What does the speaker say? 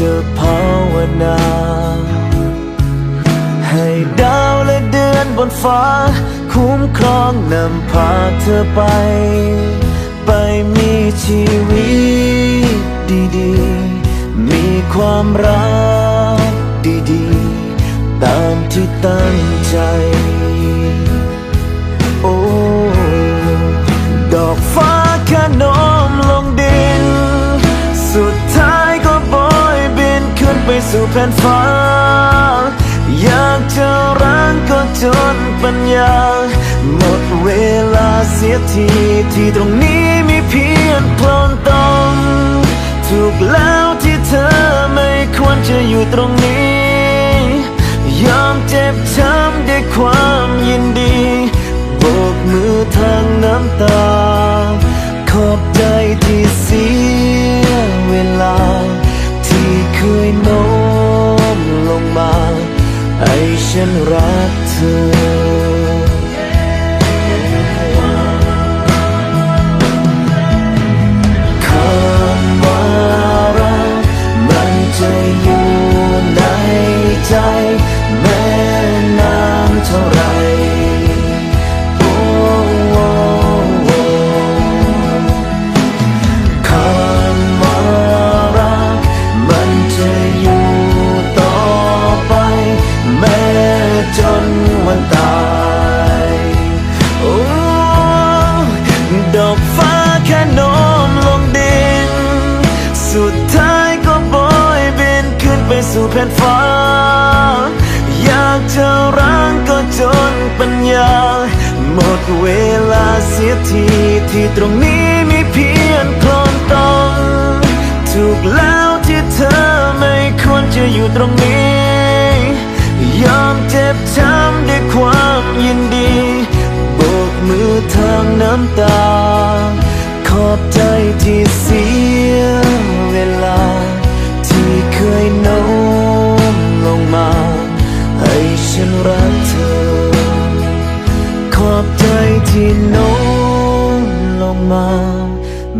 จะภาวนา ให้ดาวและเดือนบนฟ้า คุ้มครองนำพาเธอไป ไปมีชีวิตดีๆ มีความรักดีๆ ตามที่ตั้งใจ สู่แผ่นฟ้า อยากจะรังก็จนปัญญา หมดเวลาเสียทีที่ตรงนี้มีเพียงโคลนตมถูกแล้วที่เธอไม่ควรจะอยู่ตรงนี้ ยอมเจ็บช้ำด้วยความยินดีโบกมือทางน้ำตา ขอบใจ ฉันรักเธอ ดอกฟ้าแค่โน้มลงดิน สุดท้ายก็โบยบินขึ้นไปสู่แผ่นฟ้า อยากจะรังก็จนปัญญา หมดเวลาเสียทีที่ตรงนี้มีเพียงโคลนตมถูกแล้วที่เธอไม่ควรจะอยู่ตรงนี้ ยอมเจ็บช้ำด้วยความยินดี โบกมือทางน้ำตา